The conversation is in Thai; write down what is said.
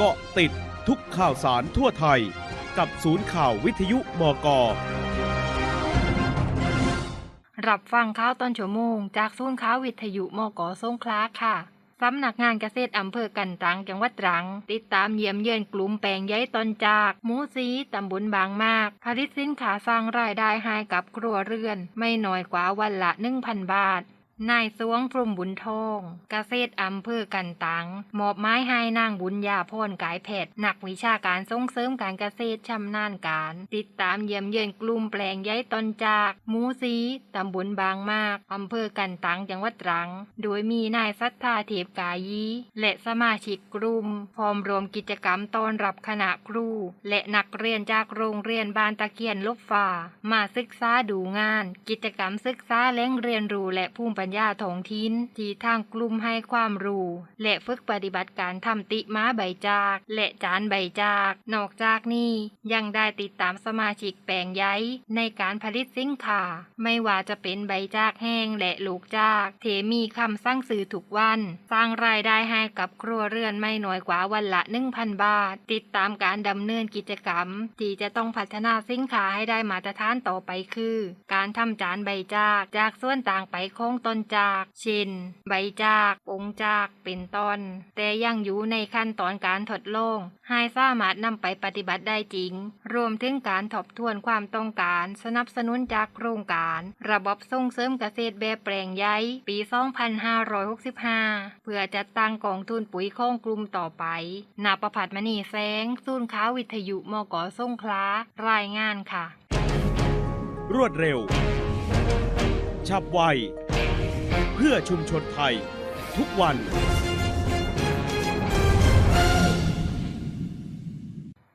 เกาะติดทุกข่าวสารทั่วไทย กับศูนย์ข่าววิทยุมก รับฟังข่าวตอนชั่วโมง จากศูนย์ข่าววิทยุมกสงขลาค่ะสำนักงานเกษตรอำเภอกันตังจังหวัดตรัง ติดตามเยี่ยมเยือนกลุ่มแปลงใยตอนจากหมูสีตำบลบางมาก ผลิตสินค้าสร้างรายได้ให้กับครัวเรือน ไม่น้อยกว่าวันละ 1,000 บาท นายสวงพรมบุญทองเกษตรอำเภอกันตัง มอบไม้ให้นางบุญญาพรกายแพทย์นักวิชาการส่งเสริมการเกษตรชำนาญการ ติดตามเยี่ยมเยือนกลุ่มแปลงใยตนจากหมูสีตำบลบางมากอำเภอกันตังจังหวัดตรัง โดยมีนายสัทธาเทพกายีและสมาชิกกลุ่มพร้อมรวมกิจกรรมต้อนรับคณะครู และนักเรียนจากโรงเรียนบ้านตะเคียนลบฟ้ามาศึกษาดูงาน กิจกรรมศึกษาแหล่งเรียนรู้และภูมิปัญญาท้องถิ่นที่ทางกลุ่มให้ความรู้ และฝึกปฏิบัติการทำติม้าใบจาก และจานใบจาก นอกจากนี้ยังได้ติดตามสมาชิกแปลงใยในการผลิตสินค้าไม่ว่าจะเป็นใบจากแห้งและลูกจากเทมีคำสั่งซื้อทุกวัน สร้างรายได้ให้กับครัวเรือนไม่น้อยกว่าวันละ 1,000 บาท ติดตามการดำเนินกิจกรรม ที่จะต้องพัฒนาสินค้าให้ได้มาตรฐานต่อไปคือ การทำจานใบจากจากส่วนต่างไปโค้งต้นจาก เช่น ใบจากองค์จาก เป็นต้น แต่ยังอยู่ในขั้นตอนการทดลองให้สามารถนำไปปฏิบัติได้จริง รวมถึงการทบทวนความต้องการ สนับสนุนจากโครงการ ระบบส่งเสริมเกษตรแบบแปลงใยปี 2565 เพื่อจัดตั้งกองทุนปุ๋ยโค้งกลุ่มต่อไป นาประพัดมณีแสงศูนย์ข่าววิทยุมกสงขลารายงานค่ะ รวดเร็ว ฉับไว เพื่อชุมชนไทย ทุกวัน